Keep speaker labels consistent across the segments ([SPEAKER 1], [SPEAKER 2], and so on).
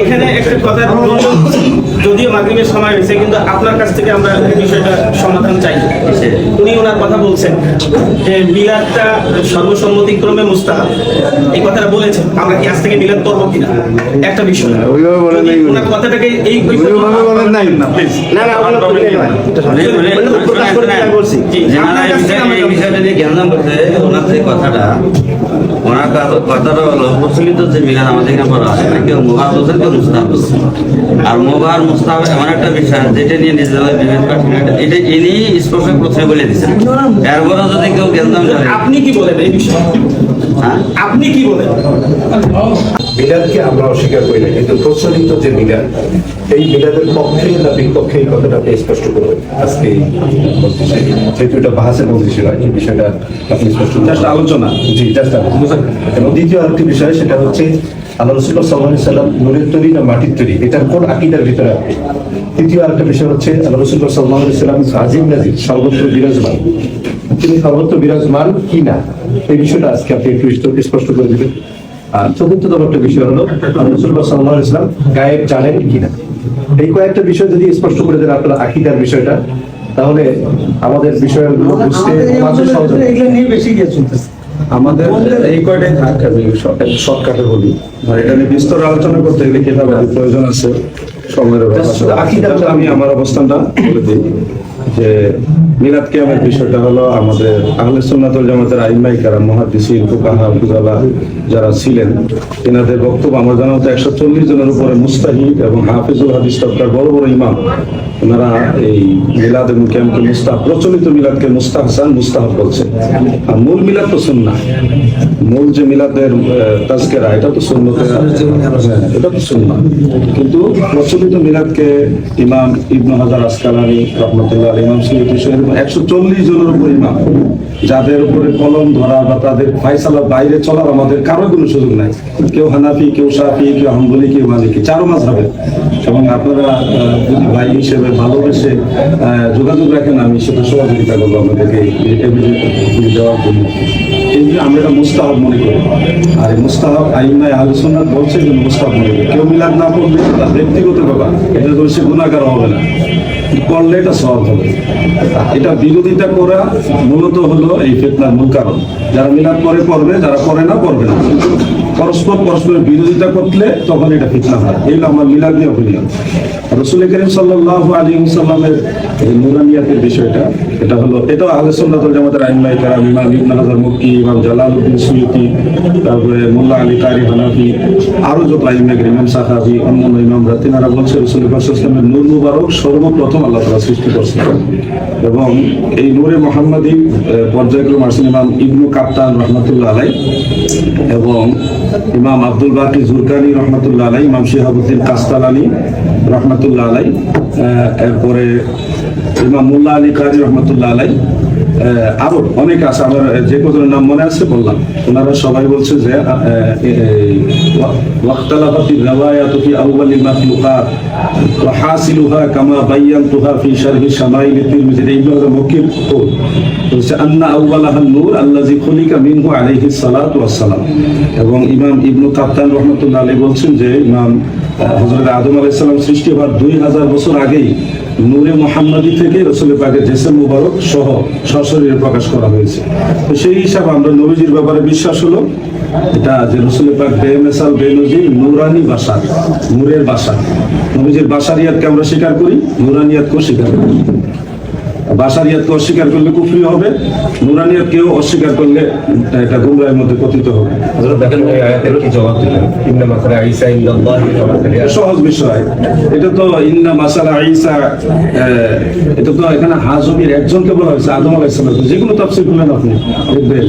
[SPEAKER 1] এখানে একটা কথা যদিও মাধ্যমিক সময় হয়েছে কিন্তু আপনার কাছ থেকে আমরা বিষয়টা সমাধান চাই। উনি ওনার কথা বলছেন যে মিলাদটা সর্বসম্মতিক্রমে মুস্তাহাব। এই কথাটা বলেছেন। আমরা কি আজ থেকে মিলাদ করব কিনা? একটা বিষয়।
[SPEAKER 2] ওইভাবে বলেন নাই
[SPEAKER 1] ওনার কথাটাকে এই
[SPEAKER 2] ওইভাবে বলেন নাই।
[SPEAKER 1] না প্লিজ
[SPEAKER 2] না না ওগুলো তো নেই। ভাই। প্রকাশ করে বলছি
[SPEAKER 3] যে এই বিষয়টা নিয়ে জ্ঞান করতে ওনার যে কথাটা ওনার কথাটা হলো প্রচলিত যে মিলাদ আমাদের এখানে পড়া হয় না। কেউ মোবাহ বলছেন কেউ মুস্তাহ বলছেন আর মোবাহ মুস্তাহ এমন একটা বিষয় যেটা নিয়ে বিভেদ এটা ইনি স্পষ্ট প্রথমে বলে দিচ্ছেন এরপরে যদি কেউ
[SPEAKER 1] আপনি কি বলেন এই বিষয়ে?
[SPEAKER 3] হ্যাঁ?
[SPEAKER 1] আপনি কি বলেন?
[SPEAKER 4] মিলাদকে আমরা অস্বীকার করি না কিন্তু প্রচলিত যে মিলাদ এই মিলাদের পক্ষে না বিপক্ষে এই কথাটা আপনি স্পষ্ট করবেন? আজকে যেহেতু এটা বাহাসের মজলিসে নয় এই বিষয়টা আপনি স্পষ্ট জাস্ট আলোচনা। জি জাস্ট এবং দ্বিতীয় আরেকটি বিষয় সেটা হচ্ছে আল্লাহ রসুল্লাহ সাল্লাহ সাল্লাম নুরের তৈরি না মাটির তৈরি? এটার কোন আকিদার ভিতরে আপনি? তৃতীয় আরেকটা বিষয় হচ্ছে আল্লাহ রসুল্লাহ সাল্লাহ সাল্লাম আজিম নাজির সর্বত্র বিরাজমান। তিনি সর্বত্র বিরাজমান কি না? এই বিষয়টা আজকে আপনি একটু স্পষ্ট করে দিবেন। আর চতুর্থতম একটা বিষয় হলো রসুল্লাহ সাল্লাহ ইসলাম গায়েব জানেন কিনা এই কয়েকটা বিষয় যদি স্পষ্ট করে দেন আপনারা আকিদার বিষয়টা তাহলে আমাদের বিষয়গুলো বুঝতে হবে।
[SPEAKER 5] আমাদের এই কয়টাই থাক আমি শর্টকাটে বলি। আর এটা নিয়ে বিস্তর আলোচনা করতে গেলে কিতাব প্রয়োজন আছে সময়ের ব্যাপার
[SPEAKER 4] শুধু
[SPEAKER 5] আমি আমার অবস্থানটা বলে দিই যে মিলাদ কিয়ামের বিষয়টা হলো আমাদের আহলে সুন্নাতুল জামাতের আইমাই কারা মহাদিসিন ফুকাহা ফুজালা যারা ছিলেন এনাদের বক্তব্য আমার জানা মতো একশো চল্লিশ জনের উপরে মুস্তাহিদ এবং হাফিজুল হাদিস তবকার বড় বড় ইমাম ওনারা এই মিলাদ এবং কিয়ামকে মুস্তাহ প্রচলিত মিলাদকে মুস্তাহসান মুস্তাহাব বলছে আর মূল মিলাদ তো সুন্না মূল যে মিলাদের তাজকেরা এটা তো হ্যাঁ, এটা তো সুন্না কিন্তু প্রচলিত মিলাদকে ইমাম ইবনু হাজার আসকালানি রহমতুল্লাহ ইমাম এরকম একশো চল্লিশ জনের উপর ইমাম। যাদের উপরে কলম ধরা বা তাদের ফাইসালা বাইরে চলার আমাদের কারও কোনো সুযোগ নাই। কেউ হানাফি, কেউ সাফি, কেউ হাম্বলি, কেউ মালিকি, চারো মাস হবে এবং আপনারা যদি ভাই হিসেবে ভালোবেসে যোগাযোগ রাখেন, আমি সেটা সহযোগিতা করব আপনাদেরকে দেওয়ার জন্য। এই আমরা এটা মুস্তাহাব মনে করি। আর এই মুস্তাহাব আইনায় আলোচনা বলছে যে মুস্তাহাব মনে করি। কেউ মিলাদ না করলে তার ব্যক্তিগত ব্যাপার। এটা তো সে গুণাগার হবে না। করলে এটা সহজ হবে। এটা বিরোধিতা করা মূলত হলো এই ফেতনার মূল কারণ। যারা মিলাদ করে করবে যারা করে না করবে না। পরস্পর পরস্পরের বিরোধিতা করলে তখন এটা ফিতনা হয়। এই আমার মিলাদ নিয়ে অভিযোগ রসুল করিম সাল্লাহ আলী সাল্লামের নুরানিয়াতের বিষয়টা। এটা হলো এটাও আহলে সুন্নাতুল জামাতের আইমাই কারাম ইমাম ইবনে হাজার মুক্তি ইমাম জালালউদ্দিন সুয়ুতি, তারপরে মোল্লা আলী কারি হানাফি, আরও যত আইমাই ইমাম সাহাবি অন্যান্য ইমামরা, তিনারা বলছে রসুল ইসলামের নূর মুবারক সর্বপ্রথম আল্লাহ তাআলা সৃষ্টি করছেন। এবং এই নূরে মোহাম্মদী পর্যায়ক্রম আসেন ইমাম ইবনু কাপ্তান রহমতুল্লাহ আলাই এবং ইমাম আব্দুল বাকি জুরকানি রহমতুল্লাহ আলাই ইমাম শিহাবুদ্দিন কাস্তালানি রহমতুল্লাহ আলাই এরপরে ইমাম মুল্লা আলী কাজী রহমতুল্লাহ আলাই আরও অনেক আছে, আমার যে কজনের নাম মনে আছে বললাম। ওনারা সবাই বলছে যে ফি মাখলুকাত ওয়া হাসিলুহা কামা বায়ানতুহা ফি শারহি শামাইল তিরমিজি। কৌল, বলছে, আন্না আউয়ালাহা নূর আল্লাযী খুলিকা মিনহু আলাইহিস সালাতু এবং ইমাম ইবনু কাপ্তান রহমতুল্লাহ আলাইহি বলছেন যে, ইমাম হযরত আদম আলাইহিস সালাম সৃষ্টি হওয়ার দুই হাজার বছর আগেই নূরে মোহাম্মদী থেকে রসুল পাকের মুবারক সহ সশরীরে প্রকাশ করা হয়েছে। তো সেই হিসাবে আমরা নবীজির ব্যাপারে বিশ্বাস হলো, এটা যে রসুল পাক বেমেসাল বেনজির নুরানি বাসার, নূরের বাসা নবীজির বাসারিয়াতকে আমরা স্বীকার করি, নুরানিয়াতকেও স্বীকার করি। বাসারিয়াতকে অস্বীকার করলে কুফরি হবে নুরানিয়াতকেও অস্বীকার করলে এটা গুমরাহের মধ্যে পতিত হবে। সহজ বিষয়। এটা তো ইন্না মাসালা আহ, এটা তো এখানে হাজমির একজনকে বলা হয়েছে আদম আলাইহিস সালাম। যে কোনো তাফসীর খুলেন আপনি দেখবেন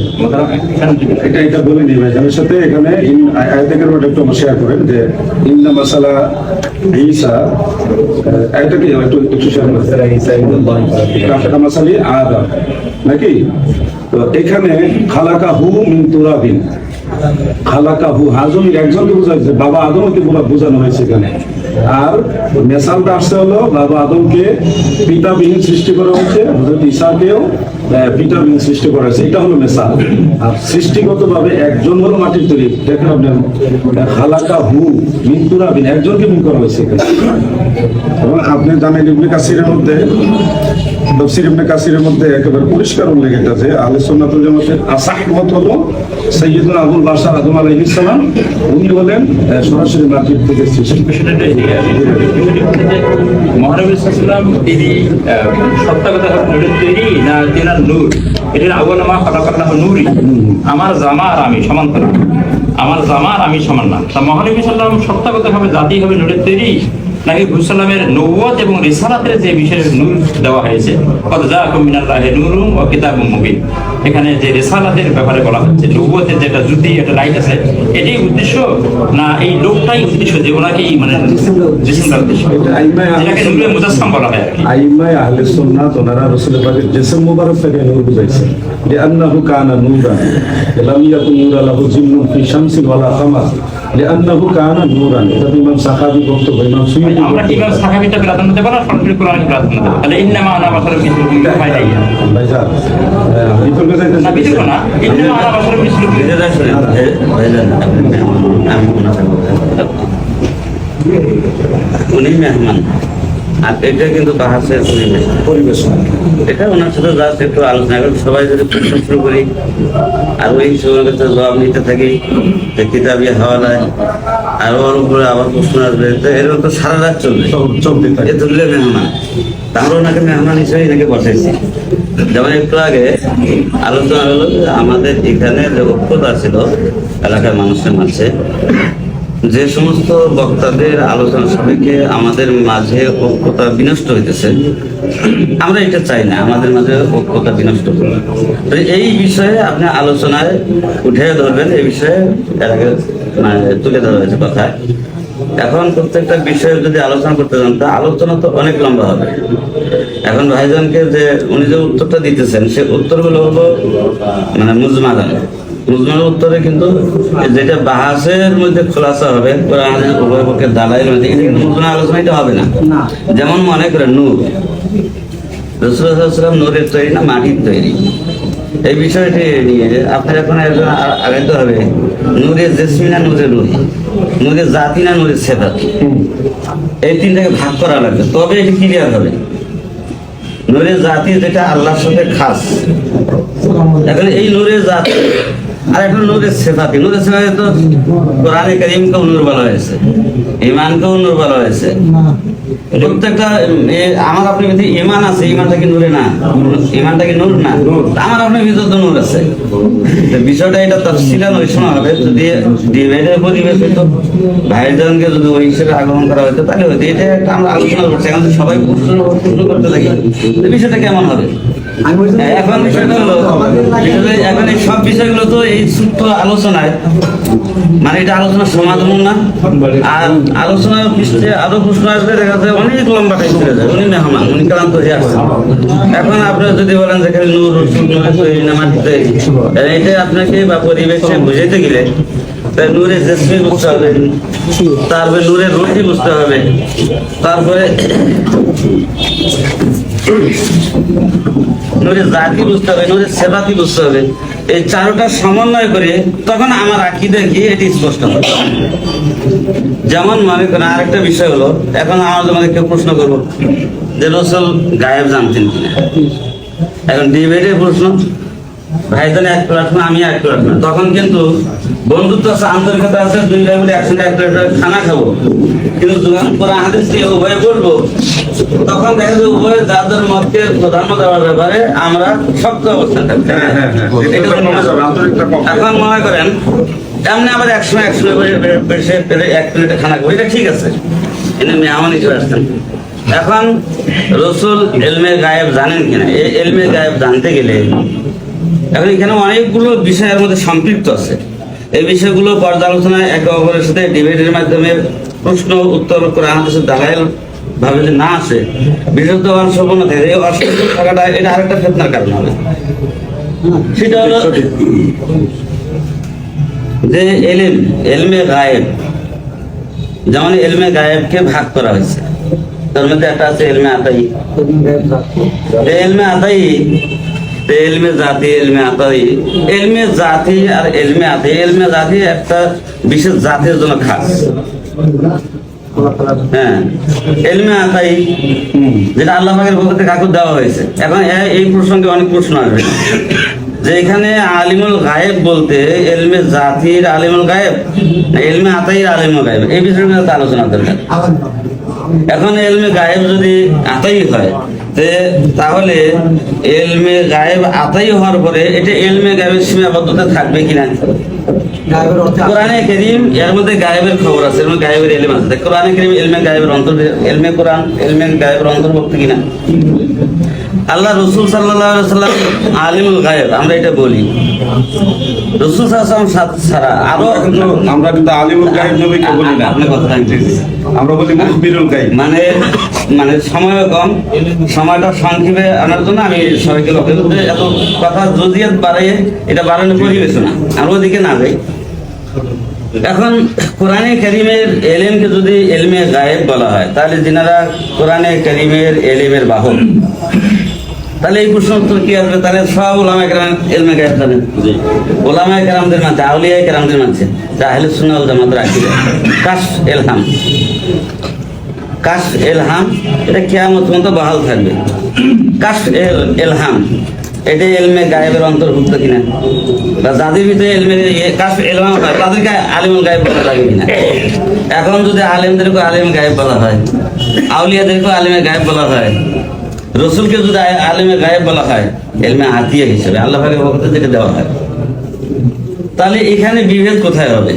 [SPEAKER 5] এটা এটা বলে নিই ভাই জানের সাথে এখানে ইন- আয়- আয়াতের কারণে একটু আমার শেয়ার করেন যে ইন্না মাসালা ঈসা আহ, একটু একটু শেয়ার করেন।
[SPEAKER 4] মাসালি
[SPEAKER 5] আদম নাকি? তো এখানে খালাকা হু মিন খালাকাহু হাজমির একজনকে বোঝাচ্ছে বাবা আদমকে বোঝানো হয়েছে এখানে। আর মেসালটা আসছে হলো, বাবা আদমকে পিতাবিহীন সৃষ্টি করা হয়েছে হজরত পিতাবিহীন সৃষ্টি করা হয়েছে। এটা হলো মেসাল। আর সৃষ্টিগত ভাবে একজন হলো মাটির তৈরি। দেখেন আপনি খালাকা হু মিন্তুরাবিন একজনকে মিন করা হয়েছে এখানে। এবং আপনি জানেন ইবনে কাসিরের মধ্যে তফসির ইবনে কাসিরের মধ্যে একেবারে পরিষ্কার উল্লেখ এটা যে আহলে জামাতের আসাহ মত হলো আবুল আদম আলাইহিস সালাম। উনি হলেন সরাসরি থেকে সৃষ্টি
[SPEAKER 6] সাল্লাম তৈরি না তেনার নূর? এটির নূরই আমার জামা আর আমি সমান্তরাল আমার জামা আর আমি সমান না। তা মহানবী সাল্লাম সত্য কথা হবে, জাতি হবে, নূরের তৈরি। নাকি হুসালামের নৌত এবং রিসালাতের যে বিশেষ নূর দেওয়া হয়েছে কত যা কমিনাল্লাহে নূরুম ও কিতাব মুবিন। এখানে যে রিসালাতের ব্যাপারে বলা হচ্ছে নৌবতের যেটা জুতি একটা লাইট আছে। এটাই উদ্দেশ্য না এই লোকটাই উদ্দেশ্য যে ওনাকেই মানে যেটাকে নূরে মুজাসসাম বলা হয় আর
[SPEAKER 5] আহলে সুন্নাত ওনারা রাসূলের পাকের জিসম মুবারক থেকে নূর বুঝাইছে। লিআন্নাহু কানা নূরান। লাম ইয়াকুন নূরা লাহু জিন্নুন ফি শামসিন ওয়ালা কামার লিআন্নাহু কানা নূরান। এটা ইমাম সাহাবী বক্তব্য ইমাম সুয়ুতি
[SPEAKER 6] আমরা কীভাবে সাহাবিটা প্রাধান্য দেবো না সরাসরি কোরআনকে প্রাধান্য দেবো। তাহলে ইন্নামা আনা বাসার মিসলু ফায়দাই
[SPEAKER 5] ভাইজান আহ,
[SPEAKER 3] উনি মেহমান আর এটা কিন্তু বাহাসের পরিবেশ
[SPEAKER 5] পরিবেশ
[SPEAKER 3] এটা ওনার সাথে জাস্ট একটু আলোচনা করি সবাই যদি প্রশ্ন শুরু করি আর ওই সময়ের কাছে জবাব নিতে থাকি যে কিতাবি হাওয়ালায় আর ওর উপরে আবার প্রশ্ন আসবে তো এরকম তো সারা রাত চলবে।
[SPEAKER 5] চল- চলতে থাকে।
[SPEAKER 3] এ তুললে মেহমান তাহলে ওনাকে মেহমান হিসেবে এনাকে বসাইছি যেমন একটু আগে আলোচনা হলো আমাদের এখানে যে ঐক্যতা ছিল, এলাকার মানুষের মাঝে, যে সমস্ত বক্তাদের আলোচনা সাপেক্ষে আমাদের মাঝে ঐক্যতা বিনষ্ট হইতেছে, আমরা এটা চাই না, আমাদের মাঝে ঐক্যতা বিনষ্ট হোক। তো এই বিষয়ে আপনি আলোচনায় উঠে ধরবেন, এই বিষয়ে মানে তুলে ধরা হয়েছে কথা এখন প্রত্যেকটা বিষয়ে যদি আলোচনা করতে যান তা আলোচনা তো অনেক লম্বা হবে। এখন ভাইজানকে যে উনি যে উত্তরটা দিতেছেন সে উত্তরগুলো হলো মানে মুজমালান মুজমাল উত্তরে কিন্তু যেটা বাহাসের মধ্যে খোলাসা হবে উভয় পক্ষের দালাইয়ের মধ্যে কিন্তু মুজমাল আলোচনা এটা হবে না। যেমন মনে করেন নূর। রসুলাম নূরের তৈরি না মাটির তৈরি? এই বিষয়টি নিয়ে আপনার এখন একজন আগাইতে হবে। নূরের জেসমি না নূরের রুহি। নূরের জাতি না নূরের সেদাত। এই তিনটাকে ভাগ করা লাগবে। তবে এটি ক্লিয়ার হবে। নূরের জাতি যেটা আল্লাহর সাথে খাস। এখন এই নূরের জাতি আর এখন নূরের সেফাতি। নূরের সেফাতি তো কোরআনে করিমকেও নূর বলা হয়েছে। ইমানকেও নূর বলা হয়েছে। প্রত্যেকটা আমার আপনার ভিতরে ইমান আছে ইমানটা কি নূরে না? ইমানটা কি নূর না? আমার আপনার ভিতরে তো নূর আছে। বিষয়টা এটা তফসিলান ওই সময় হবে। যদি ডিবেটের পরিবেশ ভাইজনকে যদি ওই হিসেবে আগমন করা হতো তাহলে হয়তো এটা একটা আমরা আলোচনা করছি। এখন সবাই প্রশ্ন করতে থাকি। বিষয়টা কেমন হবে? এখন বিষয়টা হলো এখন এই সব বিষয়গুলো তো এই আলোচনায় মানে এটা আলোচনার সমাধান না। আর আলোচনা আরও প্রশ্ন আসবে, দেখা যায় অনেক লম্বা টাইম চলে যায়। উনি মেহমান, উনি ক্লান্ত হয়ে আসছেন। এখন আপনারা যদি বলেন যে খালি নূর এটা আপনাকে বা পরিবেশে বুঝাইতে গেলে নূরের জেসমি বুঝতে হবে। তারপরে নূরের রুটি বুঝতে হবে। তারপরে নূরের জাতি বুঝতে হবে নূরের সেবাতি বুঝতে হবে। এই চারোটা সমন্বয় করে তখন আমার আকিদে কি, এটি স্পষ্ট হবে। যেমন মনে করেন, আরেকটা বিষয় হলো, এখন আমার তোমাদের কেউ প্রশ্ন করব যে, রসুল গায়েব জানতেন কিনা? এখন ডিবেটের প্রশ্ন ভাই ভাইজান এক প্ল্যাটফর্ম আমি এক প্ল্যাটফর্ম তখন কিন্তু বন্ধুত্ব আছে আন্তরিকতা আছে দুই ভাই মিলে একসঙ্গে এক প্লেট খানা খাব। কিন্তু যখন কোরআন হাদিস দিয়ে উভয়ে বলব তখন দেখা যায় উভয় যাদের মতকে প্রাধান্য দেওয়ার ব্যাপারে আমরা শক্ত অবস্থান থাকতে
[SPEAKER 5] হ্যাঁ, হ্যাঁ, হ্যাঁ।
[SPEAKER 3] এখন মনে করেন এমনি আবার একসময় একসময় বেশি পেলে এক প্লেটে খানা খাব এটা ঠিক আছে। এনে মেহমান হিসেবে আসছেন এখন রসুল এলমে গায়েব জানেন কিনা? এই এলমে গায়েব জানতে গেলে এখন এখানে অনেকগুলো বিষয়ের মধ্যে সম্পৃক্ত আছে। এই বিষয়গুলো পর্যালোচনায় একে অপরের সাথে ডিবেটের মাধ্যমে প্রশ্ন, উত্তর করে আমাদের দালাইল ভাবে যে না আসে বিশেষত অংশগ্রহণ থাকে, এই অংশগ্রহণ থাকাটা, এটা আরেকটা ফেতনার কারণ হবে। সেটা হলো যে এলেম, এলমে গায়েব, যেমন এলমে গায়েবকে ভাগ করা হয়েছে। তার মধ্যে একটা আছে এলমে আতাই। এলমে আতাই এলমে জাতি, এলমে আতাই। এলমে জাতি আর এলমে আতাই। এলমে জাতি একটা বিশেষ জাতির জন্য খাস। হ্যাঁ। এলমে আতাই, যেটা আল্লাহ পাকের পক্ষ থেকে কাকুর দেওয়া হয়েছে। এখন এই প্রসঙ্গে অনেক প্রশ্ন আসবে। যে এখানে আলিমুল গায়েব বলতে এলমে জাতির আলিমুল গায়েব এলমে আতাইর আলিমুল গায়েব? এই বিষয়ে আলোচনা দরকার। এখন এলমে গায়েব যদি আতাই হয় তাহলে এলমে গায়েব আতাই হওয়ার পরে এটা এলমে গায়েবের সীমাবদ্ধতা থাকবে কিনা? কোরআনে করিম এর মধ্যে গায়েবের খবর আছে এর গায়েবের এলম আছে। কোরআনে করিম এলমে গায়েবের অন্তর এলমে কোরআন এলমে গায়েবের অন্তর্ভুক্ত কিনা? আল্লাহ রসুল সাল্লাহ সাল্লাম আলিমুল গায়েব আমরা এটা বলি। রসুল সাল্লাম ছাড়া
[SPEAKER 5] আরও আমরা কিন্তু আলিমুল গায়েব নবীকে বলি না।
[SPEAKER 3] আপনার কথা আমি
[SPEAKER 5] আমরা বলি মুখবিরুল গায়েব।
[SPEAKER 3] মানে মানে সময় কম সময়টা সংক্ষেপে আনার জন্য আমি সবাইকে লক্ষ্য করতে এত কথা জজিয়াত বাড়াইয়ে এটা বাড়ানোর পরিবেশ না। আর ওদিকে না যাই এখন কোরআনে করিমের এলেমকে যদি এলমে গায়েব বলা হয় তাহলে যিনারা কোরআনে করিমের এলেমের বাহক তাহলে এই প্রশ্ন উত্তর কি আসবে? তাহলে সব ওলামা কেরাম এলমে গায়েব জানেন। ওলামা কেরামদের মানছে আউলিয়া কেরামদের মানছে সুন্নাহ ওয়াল জামাত রাখি কাশ এলহাম কাশ এলহাম এটা কেয়ামত পর্যন্ত বহাল থাকবে। কাশ এল- এলহাম এটা এলমে গায়েবের অন্তর্ভুক্ত কিনা? বা যাদের ভিতরে এলমে কাশ এলহাম হয় তাদেরকে আলিমুল গায়েব বলা লাগে কিনা? এখন যদি আলেমদেরকে আলিম গায়েব বলা হয় আউলিয়াদেরকে আলিমে গায়েব বলা হয় রসুলকে যদি আলিমে গায়েব বলা হয় এলমে আতিয়া হিসেবে আল্লাহ পাকের পক্ষ থেকে দেওয়া হয়। তাহলে এখানে বিভেদ কোথায় হবে?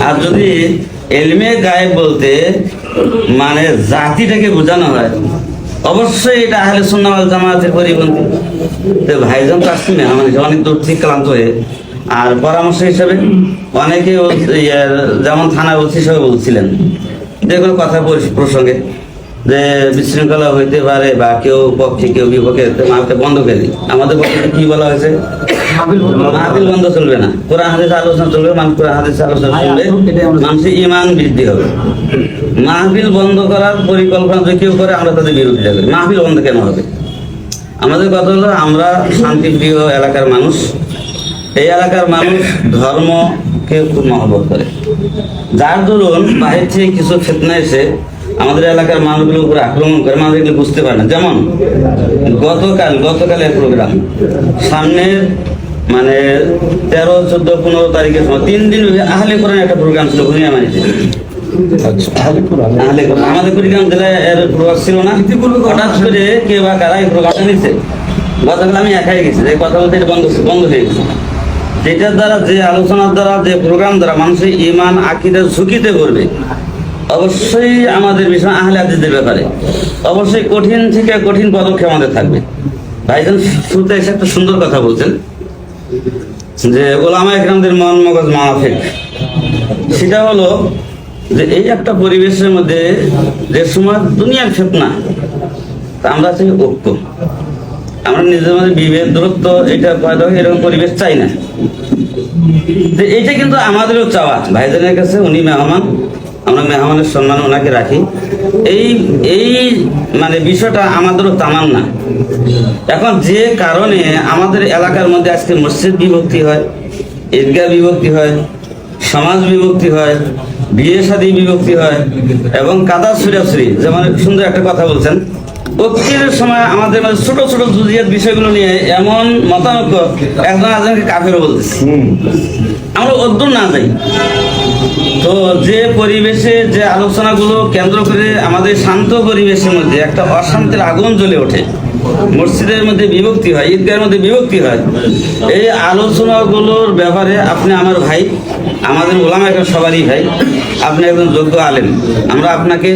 [SPEAKER 3] আর যদি এলমে গায়েব বলতে মানে জাতিটাকে বোঝানো হয় অবশ্যই এটা আহলে সুন্নাহ ওয়াল জামাতের পরিপন্থী। তো ভাইজান তো আসছে মেহমান হিসেবে অনেক দূর থেকে ক্লান্ত হয়ে। আর পরামর্শ হিসেবে অনেকে ইয়ে, যেমন থানার ওসি হিসেবে বলছিলেন যে কোনো কথা পরি- প্রসঙ্গে। যে বিশৃঙ্খলা হইতে পারে বা কেউ পক্ষে কেউ বিপক্ষে তো মাকে বন্ধ করে দিই। আমাদের পক্ষে কি বলা হয়েছে? মাহফিল বন্ধ। চলবে না। কোরআন হাদিস আলোচনা চলবে মানুষ কোরআন হাদিস আলোচনা চলবে। মানুষের ইমান বৃদ্ধি হবে। মাহফিল বন্ধ করার পরিকল্পনা যদি কেউ করে আমরা তাদের বিরোধিতা করি। মাহফিল বন্ধ কেন হবে? আমাদের কথা হলো আমরা শান্তিপ্রিয় এলাকার মানুষ। এই এলাকার মানুষ ধর্মকে খুব মহব্বত করে। যার দরুন বাহির থেকে কিছু ফেতনা এসে আমাদের এলাকার মানুষগুলোর উপরে আক্রমণ করে মানুষ এগুলো বুঝতে পারে না। যেমন গতকাল গতকালের প্রোগ্রাম সামনের মানে তেরো চোদ্দ পনেরো তারিখের সময় তিন দিন আহলে কোরআন একটা প্রোগ্রাম ছিল ভূমিয়া মানিতে আহলে কোরআন। আমাদের কুড়িগ্রাম জেলায় এর প্রভাব ছিল না। হঠাৎ করে কে বা কারা এই প্রোগ্রামটা নিচ্ছে গতকাল আমি একাই গেছি যে কথা বলতে এটা বন্ধ বন্ধ হয়ে গেছে। যেটার দ্বারা যে আলোচনার দ্বারা যে প্রোগ্রাম দ্বারা মানুষের ইমান আকিদের ঝুঁকিতে করবে অবশ্যই আমাদের বিষয় আহলে হাদিসদের ব্যাপারে। অবশ্যই কঠিন থেকে কঠিন পদক্ষেপ আমাদের থাকবে। ভাইজান শুরুতে এসে একটা সুন্দর কথা বলছেন যে ওলামা একরামদের মন মগজ মাফিক সেটা হলো যে এই একটা পরিবেশের মধ্যে যে সময় দুনিয়ার ফেতনা আমরা চাই ঐক্য। আমরা নিজের মধ্যে বিভেদ দূরত্ব এটা পয়দা হয়, এরকম পরিবেশ চাই না। এইটা কিন্তু আমাদেরও চাওয়া। ভাইজানের কাছে উনি মেহমান। আমরা মেহমানের সম্মান ওনাকে রাখি। এই এই মানে বিষয়টা আমাদেরও তামান না এখন যে কারণে আমাদের এলাকার মধ্যে আজকে মসজিদ বিভক্তি হয় ঈদগাহ বিভক্তি হয় সমাজ বিভক্তি হয় বিয়ে শাদী বিভক্তি হয় এবং কাদা সুরাসুরি যেমন সুন্দর একটা কথা বলছেন। ঐক্যের সময় আমাদের মাঝে ছোট ছোট জুজিয়াত বিষয়গুলো নিয়ে এমন মতানৈক্য একজন আজকে কাফেরও বলতেছি। আমরা অদ্দূর না যাই। তো যে পরিবেশে, যে আলোচনাগুলো কেন্দ্র করে আমাদের শান্ত পরিবেশের মধ্যে একটা অশান্তির আগুন জ্বলে ওঠে, মসজিদের মধ্যে বিভক্তি হয়, ঈদগাহের মধ্যে বিভক্তি হয়, এই আলোচনাগুলোর ব্যাপারে আপনি আমার ভাই, আমাদের ওলামা এখন সবারই ভাই, আপনি একজন যোগ্য আলেন আমরা আপনাকে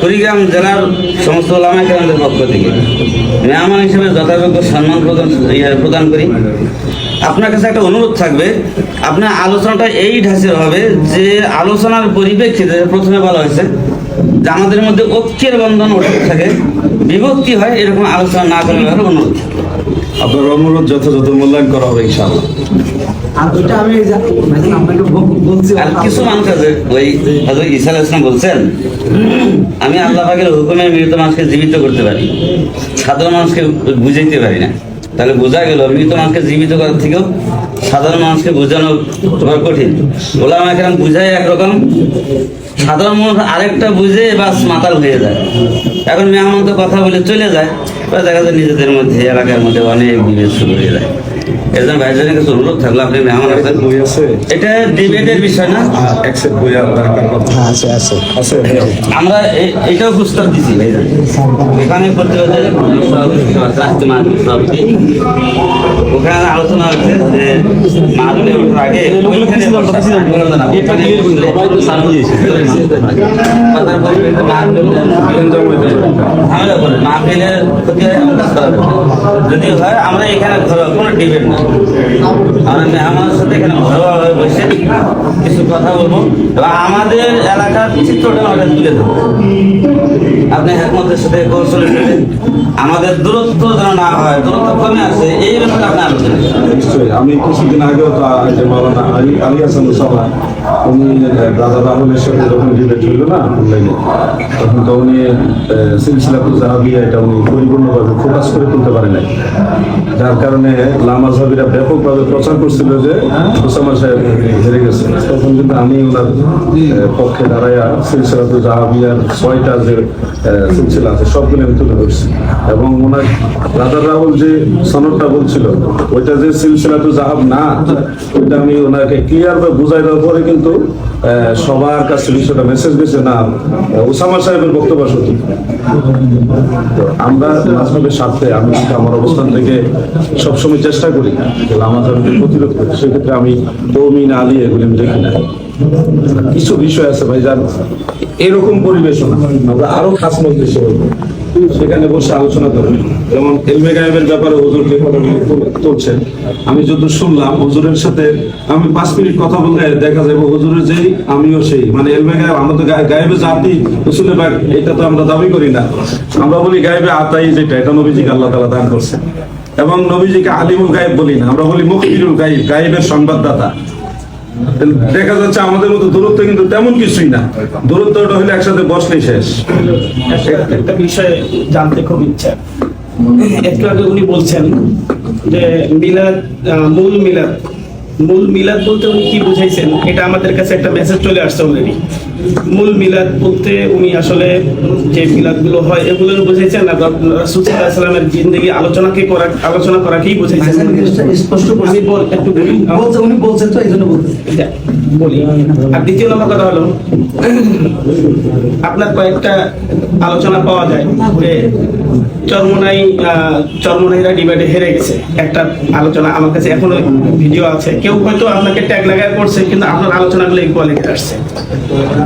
[SPEAKER 3] কুড়িগ্রাম জেলার সমস্ত ওলামা কেরামদের পক্ষ থেকে মেহমান হিসেবে যথাযোগ্য সম্মান প্রদান ইয়ে প্রদান করি। আপনার কাছে একটা অনুরোধ থাকবে। আপনার আলোচনাটা এই ঢাঁচের হবে যে আলোচনার পরিপ্রেক্ষিতে প্রথমে বলা হয়েছে যে আমাদের মধ্যে ঐক্যের বন্ধন ওঠে থাকে বিভক্তি হয় এরকম আলোচনা না ব্যাপারে অনুরোধ।
[SPEAKER 5] আপনার অনুরোধ যথাযথ মূল্যায়ন করা হবে ইনশাআল্লাহ।
[SPEAKER 2] আর আমি আপনাকে বলছি।
[SPEAKER 3] আর কিছু মানুষ আছে ওই হযরত ঈসা আলাইহিস বলছেন আমি আল্লাহ পাকের হুকুমে মৃত মানুষকে জীবিত করতে পারি সাধারণ মানুষকে বুঝাইতে পারি না। তাহলে বোঝা গেল, মৃত মানুষকে জীবিত করার থেকেও সাধারণ মানুষকে বোঝানো তোমার কঠিন। গোলাম একরকম বুঝাই একরকম, সাধারণ মানুষ আরেকটা বুঝে বাস মাতাল হয়ে যায়। এখন মেহমান তো কথা বলে চলে যায় দেখা যায় নিজেদের মধ্যে, এলাকার মধ্যে অনেক বিভেদ শুরু হয়ে যায়। এর জন্য ভাইজানের কাছে অনুরোধ থাকল আপনি মেহমান আছেন।
[SPEAKER 5] বই আছে?
[SPEAKER 3] এটা ডিবেটের বিষয় না?
[SPEAKER 5] একসেট বই দরকার কথা
[SPEAKER 2] আছে আছে।
[SPEAKER 5] আছে
[SPEAKER 3] আমরা এটাও প্রস্তাব দিছি ভাইজান। এখানে প্রতিবাদের ওখানে আলোচনা হচ্ছে যে মাহফিলে ওঠার আগে হয়। যদি হয় আমরা এখানে কোনো ডিবেট না। আমাদের এলাকার চিত্রটা তুলে ধরবো। আপনি একমতের সাথে কৌশলের আমাদের দূরত্ব যেন না হয়, দূরত্ব কমে আসে, এই ব্যাপারে আপনি আলোচনা
[SPEAKER 5] নিশ্চয়ই। আমি কিছুদিন আগেও তো যে মাওলানা আলী আলী হাসান মুসাফা, উনি দাদা রাহুলের সাথে যখন ডিবেট হইল না অনলাইনে, তখন তো উনি সিলসিলাতুল জাহাবিয়া এটা উনি পরিপূর্ণভাবে ফোকাস করে তুলতে পারে নাই। যার কারণে লামা সাহাবিরা ব্যাপকভাবে প্রচার করছিল যে ওসামা সাহেব হেরে গেছে। তখন কিন্তু আমি ওনার পক্ষে দাঁড়াইয়া সিলসিলাতুল জাহাবিয়ার ছয়টা যে সিলসিলা আছে, সবগুলো আমি তুলে ধরছি। এবং ওনার রাজা রাহুল যে সনদটা বলছিল, ওইটা যে সিলসিলা তো জাহাব না, ওইটা আমি ওনাকে ক্লিয়ার বা বুঝাই দেওয়ার পরে কিন্তু সবার কাছে বিষয়টা মেসেজ গেছে না, ওসামা সাহেবের বক্তব্য সত্যি আমরা রাজনৈতিক স্বার্থে আমি আমার অবস্থান থেকে সবসময় চেষ্টা করি লামা প্রতিরোধ করি, সেক্ষেত্রে আমি তৌমিন আলী এগুলি আমি দেখি না কিছু বিষয় আছে ভাই যান এরকম পরিবেশও না আমরা আরও খাস হব। সেখানে বসে আলোচনা করবে যেমন এলমে গায়েবের ব্যাপারে হুজুর তুলছেন আমি যত শুনলাম, হুজুরের সাথে আমি পাঁচ মিনিট কথা বললে দেখা যাবে হুজুরের যেই, আমিও সেই। মানে এলমে গায়েব আমাদের গায়ে- গায়েবে জাতি উসুলে বাগ এটা তো আমরা দাবি করি না। আমরা বলি গায়েবে আতাই যেটা, এটা নবীজিকে আল্লাহ তালা দান করছে এবং নবীজিকে আলিমুল গায়েব বলি না, আমরা বলি মুখবিরুল গায়েব, গায়েবের সংবাদদাতা। দেখা যাচ্ছে আমাদের মতো দূরত্ব কিন্তু তেমন কিছুই না। দূরত্বটা হলে একসাথে বসলে শেষ।
[SPEAKER 1] একটা- বিষয়ে জানতে খুব ইচ্ছা। একটু আগে উনি বলছেন যে মিলাদ মূল মিলাদ মূল মিলাদ বলতে উনি কি বুঝাইছেন? এটা আমাদের কাছে একটা মেসেজ চলে আসছে অলরেডি মূল মিলাদ বলতে উনি আসলে যে মিলাদগুলো হয় এগুলো বুঝাইছেন না রাসুলামের জিন্দগি আলোচনাকে করা আলোচনা করাকেই বুঝাইছেন?
[SPEAKER 2] স্পষ্ট করে
[SPEAKER 1] বল একটু বলি।
[SPEAKER 2] উনি বলছেন তো জন্য
[SPEAKER 1] বলি। আর দ্বিতীয় নম্বর কথা হলো আপনার কয়েকটা আলোচনা পাওয়া যায় যে চরমনাই চরমনাইরা ডিবেটে হেরে গেছে। একটা আলোচনা আমার কাছে এখনও ভিডিও আছে। কেউ হয়তো আপনাকে ট্যাগ লাগায় করছে কিন্তু আপনার আলোচনাগুলো ইকুয়ালিটি আসছে।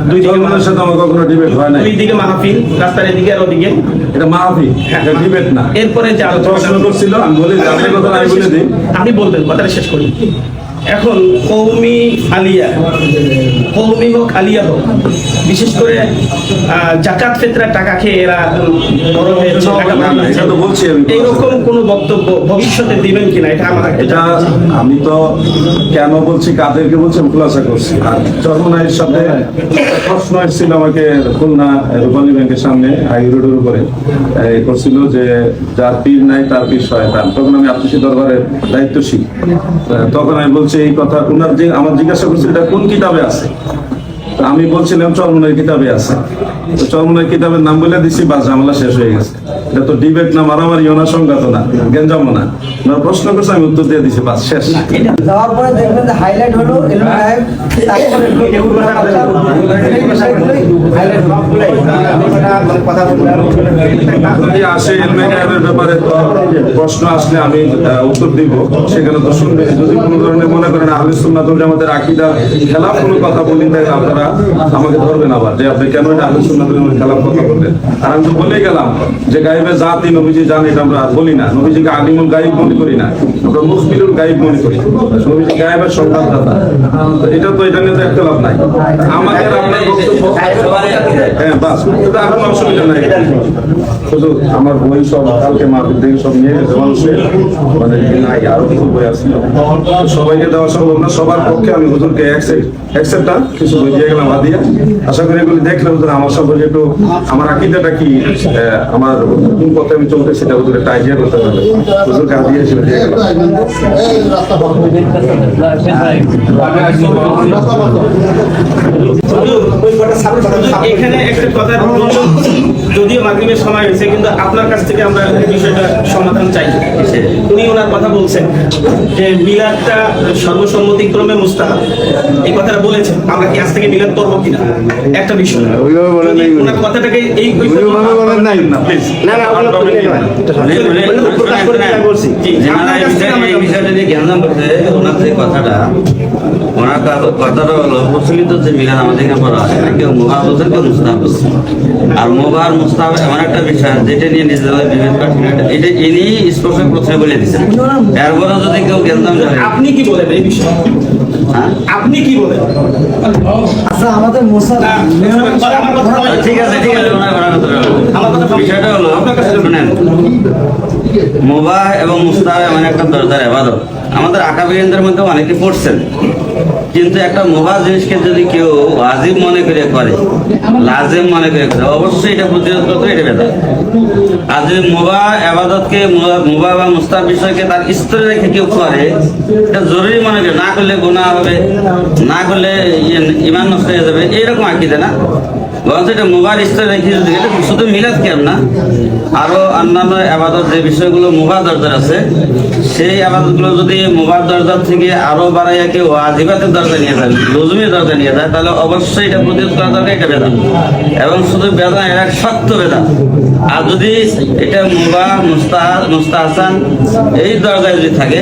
[SPEAKER 1] দুই দিকে
[SPEAKER 5] মানুষের সাথে আমার কখনো ডিবেট হয় না
[SPEAKER 1] দুই দিকে মাহফিল রাস্তার এদিকে আর ওদিকে।
[SPEAKER 5] এটা মাহফিল এটা ডিবেট না।
[SPEAKER 1] এরপরে যে আলোচনা
[SPEAKER 5] করছিল আমি বলি যে আপনি কথা আমি বলে দিই।
[SPEAKER 1] আপনি বলবেন কথাটা শেষ করি। এখন কৌমি আলিয়া কৌমি হোক আলিয়া হোক বিশেষ করে জাকাত ফেতরার টাকা খেয়ে এরা বড় হয়েছে এইরকম কোন বক্তব্য ভবিষ্যতে দিবেন কিনা এটা আমার
[SPEAKER 5] এটা আমি তো কেন বলছি কাদেরকে বলছি আমি খুলাসা করছি। আর চরমনাইয়ের সাথে প্রশ্ন এসেছিল আমাকে খুলনা রূপালী ব্যাংকের সামনে হাই রোডের উপরে। করছিল যে যার পীর নাই তার পীর শয়তান। তখন আমি আত্মীয় দরবারের দায়িত্বশীল। তখন আমি বলছি এই কথা, উনার যে আমার জিজ্ঞাসা করছিল এটা কোন কিতাবে আছে? আমি বলছিলাম চরমনের কিতাবে আছে। চরমনের কিতাবের নাম বলে দিছি বা ঝামেলা শেষ হয়ে গেছে। এটা তো ডিবেট না, মারামারি না, সংঘাত না গেঞ্জামো না। ওনারা প্রশ্ন করছে আমি উত্তর দিয়ে দিছি বাস শেষ
[SPEAKER 2] যাওয়ার পরে দেখবেন যে হাইলাইট হলো এলমে গায়েব তারপরে এই বিষয়গুলোই হাইলাইট
[SPEAKER 5] যদি আসে এলমে গায়েবের ব্যাপারে তো প্রশ্ন আসলে আমি উত্তর দিব সেখানে তো শুনবে যদি কোনো ধরনের মনে করেন আহলে সুন্নাতুল জামাতের আকীদার খেলাফ কোনো কথা বলি তাহলে আপনারা আমাকে ধরবেন আবার যে আপনি কেন এটা আহলে সুন্নাতের খেলাফ কথা বললেন আর আমি তো বলেই গেলাম যে গাইবে জাতি নবীজি জানে এটা আমরা বলি না নবীজিকে আলিমুল গাইব করি না। আমরা মুসবিলুল গাইব মনে করি। এটা তো এটা নিয়ে তো একটা লাভ নাই। আমাদের হ্যাঁ আমার বই সব কালকে মাহফিল থেকে সব নিয়ে মানুষের মানে আরও কিছু বই আছে। সবাইকে দেওয়া সম্ভব না। সবার পক্ষে আমি হুজুরকে একসেপ্টার কিছু গেলাম আশা করি এগুলি দেখলে আমার সম্পর্কে একটু আমার আকিদাটা কি আমার কোন পথে আমি চলতে সেটা একটা আইডিয়া করতে পারবে। দিয়ে গেলাম।
[SPEAKER 1] এখানে একটা কথা যদিও মাগরিবের সময় হয়েছে, কিন্তু আপনার কাছ থেকে আমরা বিষয়টা সমাধান চাই। উনি ওনার কথা বলছেন যে মিলাদটা সর্বসম্মতিক্রমে মুস্তাহাব। এই কথাটা বলেছেন আমরা কি আজ থেকে মিলাদ করব কিনা? একটা বিষয়।
[SPEAKER 5] ওইভাবে বলেন নাই
[SPEAKER 1] ওনার কথাটাকে এই
[SPEAKER 5] ওইভাবে বলেন নাই। প্লিজ
[SPEAKER 1] না, না, ওগুলো তো বলি না। প্রকাশ করে দিতে বলছি। জি,
[SPEAKER 3] যে
[SPEAKER 1] আপনার
[SPEAKER 3] ওনারা এই
[SPEAKER 1] কাছ থেকে
[SPEAKER 3] বিষয়ে-
[SPEAKER 1] আমরা
[SPEAKER 3] এই বিষয়টা নিয়ে জ্ঞান করতে ওনার যে কথাটা ওনার কথাটা হলো প্রচলিত যে মিলাদ আমাদের এখানে পড়া হয় কেউ মোবাহ বলছেন কেউ মুস্তাহ বলছেন আর মুস্তাহ এমন একটা বিষয় যেটা নিয়ে নিজেদের বিভেদ বা এটা ইনি স্পষ্ট বলে দিচ্ছেন এরপরে যদি কেউ জ্ঞান দাম
[SPEAKER 1] আপনি কি বলেন এই বিষয়ে?
[SPEAKER 3] হ্যাঁ?
[SPEAKER 1] আপনি কি বলেন?
[SPEAKER 2] আচ্ছা আমাদের মোসা
[SPEAKER 1] কথা
[SPEAKER 3] ঠিক আছে ঠিক আছে বিষয়টা হলো মোবাহ এবং মুস্তাহ এমন একটা দরজার এবাদত। আমাদের আকাবিরিনদের মধ্যে অনেকে পড়ছেন। কিন্তু একটা মোবাহ জিনিসকে যদি কেউ ওয়াজিব মনে করে করে, লাজেম মনে করে করে, অবশ্যই এটা প্রতিরোধ করতে এটা বেদা আর যদি মোবাহ আবাদতকে মোবা বা মুস্তাহ বিষয়কে তার স্তরে রেখে কেউ করে, এটা জরুরি মনে করে, না করলে গুনাহ হবে, না করলে ইয়ে- ইমান নষ্ট হয়ে যাবে, এইরকম আঁকিতে না? বরঞ্চ এটা মোবাইল স্তরে রেখে যদি এটা শুধু মিলাদ কেন না, আরও অন্যান্য আবাদত যে বিষয়গুলো মোবাইল দরজার আছে, সেই আবাদতগুলো যদি মোবাইল দরজার থেকে আরও বাড়াইয়া কেউ আদিবাতের দরজা নিয়ে যায়, লজুমের দরজা নিয়ে যায়, তাহলে অবশ্যই এটা প্রতিরোধ করা দরকার, এটা বেদা এবং শুধু বেদান এক শক্ত বেদান আর যদি এটা মুবা মুস্তাহ মুস্তাহাসান এই দরজায় যদি থাকে,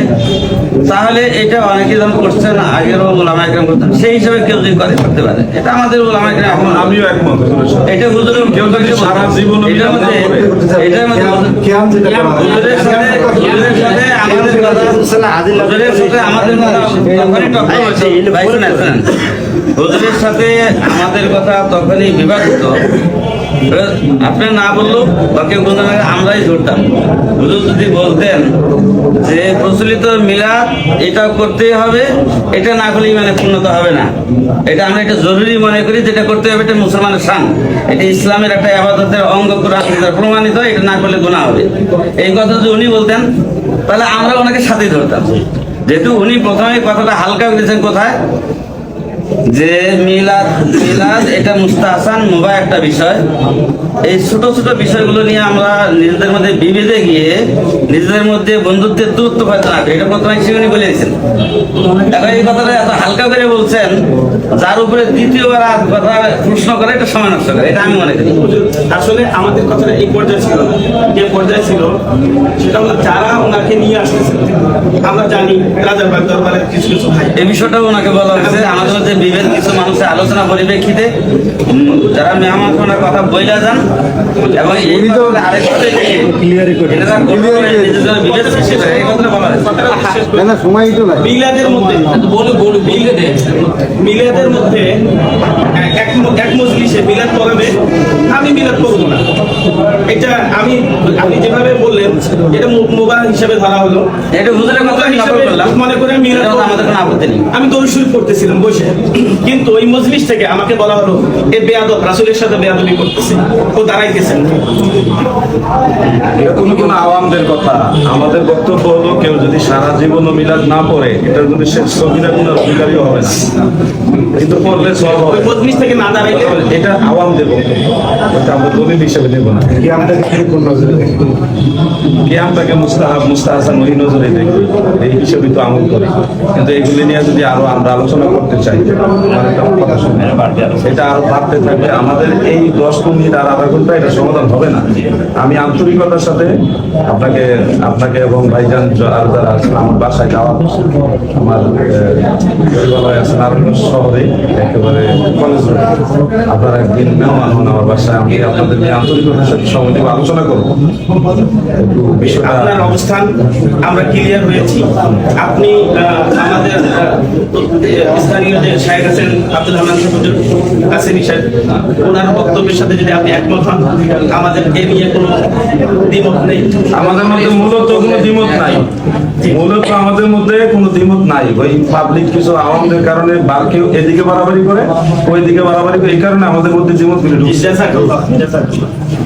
[SPEAKER 3] তাহলে এটা অনেকে যেমন করছেন আগেরও ওলামা একরাম করতেন, সেই হিসাবে কেউ যদি করে, করতে পারে। এটা আমাদের ওলামা একরাম
[SPEAKER 5] আমিও একমত।
[SPEAKER 3] এটা হুজুরের
[SPEAKER 5] কেউ যদি সারা জীবন
[SPEAKER 3] এটার মধ্যে এটার মধ্যে
[SPEAKER 4] কেয়াম যেটা
[SPEAKER 3] হুজুরের সাথে হুজুরের সাথে আমাদের কথা হুজুরের সাথে আমাদের কথা তখনই টক্কর হয়েছে ভাই শুনেন শুনেন। হুজুরের সাথে আমাদের কথা তখনই বিবাদিত আপনি না বললেও বা কেউ বলতেন না, আমরাই ধরতাম। হুজুর যদি বলতেন যে প্রচলিত মিলাদ এটা করতেই হবে এটা না করলে মানে পূর্ণতা হবে না। এটা আমরা এটা জরুরি মনে করি যেটা করতে হবে এটা মুসলমানের শান। এটা ইসলামের একটা আবাদতের অঙ্গ প্রমাণিত এটা না করলে গুণা হবে। এই কথা যদি উনি বলতেন তাহলে আমরা ওনাকে সাথে ধরতাম। যেহেতু উনি প্রথমে কথাটা হালকা করেছেন কোথায়? যে মিলাদ মিলাদ এটা মুস্তাহসান মুবা একটা বিষয়। এই ছোট ছোট বিষয়গুলো নিয়ে আমরা নিজেদের মধ্যে বিভেদে গিয়ে নিজেদের মধ্যে বন্ধুত্বের দূরত্ব হয়তো না এটা প্রথমে সে উনি বলেছেন এখন এই কথাটা এত হালকা করে বলছেন যার উপরে দ্বিতীয়বার আর কথা প্রশ্ন করে এটা সময় নষ্ট করে। এটা আমি মনে করি।
[SPEAKER 1] আসলে আমাদের কথাটা এই পর্যায়ে ছিল যে পর্যায়ে ছিল সেটা হলো যারা ওনাকে নিয়ে আসতেছেন আমরা জানি রাজার বাগ দরবারের কিছু কিছু
[SPEAKER 3] এই বিষয়টাও ওনাকে বলা হয়েছে। আমাদের মধ্যে বিভেদ কিছু মানুষের আলোচনা পরিপ্রেক্ষিতে যারা মেহমান ওনার কথা বইলা যান এবং এই।
[SPEAKER 1] মিলাদের মধ্যে মিলাদের মধ্যে। এক এক মজলিসে মিলাদ পড়াবে আমি মিলাদ করব না। এটা আমি আপনি যেভাবে বললেন এটা মোবাইল হিসেবে ধরা হলো।
[SPEAKER 3] এটা হুজুরের কথা
[SPEAKER 1] মনে করে মিলাদ
[SPEAKER 3] এটাও তো আমাদের কোনো আপত্তি নেই।
[SPEAKER 1] আমি দৌড় শুরু করতেছিলাম বসে। কিন্তু ওই মজলিস থেকে আমাকে বলা হলো এ বেয়াদব রাসুলের সাথে বেয়াদবি করতেছে। ও দাঁড়াইতেছেন
[SPEAKER 5] এটা কোনো কোনো আওয়ামদের কথা। আমাদের বক্তব্য হলো কেউ যদি সারা জীবনও মিলাদ না পড়ে এটার সে সবিরা অধিকারীও হবে না। কিন্তু পড়লে সব হবে।
[SPEAKER 1] মজলিস থেকে না দাঁড়াইলে
[SPEAKER 5] এটা আওয়ামদের বক্তব্য। এটা আমরা দলিল হিসেবে নেব না।
[SPEAKER 4] কেয়ামটাকে নজরে?
[SPEAKER 5] কিয়ামটাকে মুস্তাহাব মুস্তাহাসান ওই নজরে এই হিসেবে তো আমল করি। কিন্তু এগুলি নিয়ে যদি আরও আমরা আলোচনা করতে চাই। এটা আরও বাড়তে থাকবে। আমাদের এই দশ মিনিট আর আধা ঘণ্টা এটা সমাধান হবে না। আমি আন্তরিকতার সাথে আপনাকে আপনাকে এবং ভাইজান আর যারা আছেন আমার বাসায় যাওয়া আমার পরিবারে আছেন নারায়ণগঞ্জ শহরে একেবারে কলেজ। আপনারা একদিন মেহমান হন আমার বাসায় আমি আপনাদের নিয়ে আন্তরিকতার সাথে সময় আলোচনা করব।
[SPEAKER 1] আপনার অবস্থান আমরা ক্লিয়ার হয়েছি। আপনি আমাদের স্থানীয় যে সাহেব আছেন আব্দুল রহমান সাহেবের কাছে বিষয় ওনার বক্তব্যের সাথে যদি আপনি একমত হন আমাদের এ নিয়ে কোনো দ্বিমত নেই।
[SPEAKER 5] আমাদের মধ্যে মূলত কোনো দ্বিমত নাই। মূলত আমাদের মধ্যে কোনো দ্বিমত নাই। ওই পাবলিক কিছু আওয়ামদের কারণে কেউ এদিকে বাড়াবাড়ি করে ওই দিকে বাড়াবাড়ি করে এই কারণে আমাদের মধ্যে দ্বিমতগুলো ঢুকছে।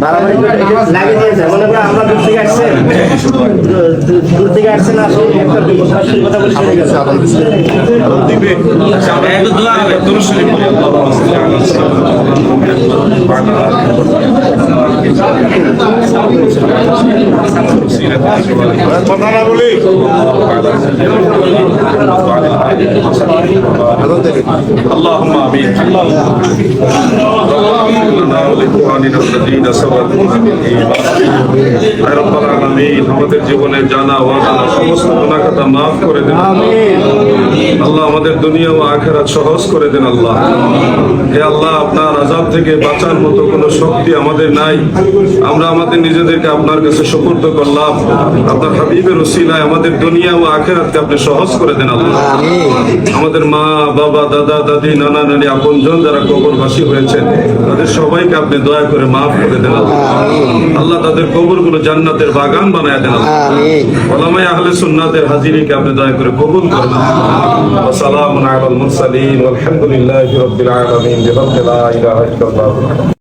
[SPEAKER 7] বাড়াবাড়ি করে লাগিয়ে দিয়েছে। মনে করেন আমরা দূর থেকে আসছেন দূর থেকে আসছেন আসলে একটা কথা বলে গেছে
[SPEAKER 3] একটু দোয়া হবে
[SPEAKER 5] اللهم امين ربنا ولإخواننا الذين سبقونا بالإيمان يا رب العالمين আমাদের জীবনে জানা অজানা সমস্ত গুনাহ খাতা মাফ করে দেন আল্লাহ আমাদের দুনিয়া ও আখেরাত সহজ করে দেন আল্লাহ হে আল্লাহ আপনার আজাব থেকে বাঁচার মতো কোনো শক্তি আমাদের নাই আমরা আমাদের নিজেদেরকে আপনার কাছে সুপর্দ করলাম। আপনার হাবিবের উসিলায় আমাদের দুনিয়া ও আখেরাতকে আপনি সহজ করে দেন আল্লাহ। আমাদের মা বাবা দাদা দাদি নানা নানি আপনজন যারা কবরবাসী হয়েছেন তাদের সবাইকে আপনি দয়া করে মাফ করে দেন আল্লাহ। তাদের কবরগুলো জান্নাতের বাগান বানায় দেন ওলামাই আহলে সুন্নাতের হাজিরিকে আপনি দয়া করে কবুল করেন সালাম আলাল মুরসালিন আলহামদুলিল্লাহি রাব্বিল আলামিন লা ইলাহা ইল্লাল্লাহ।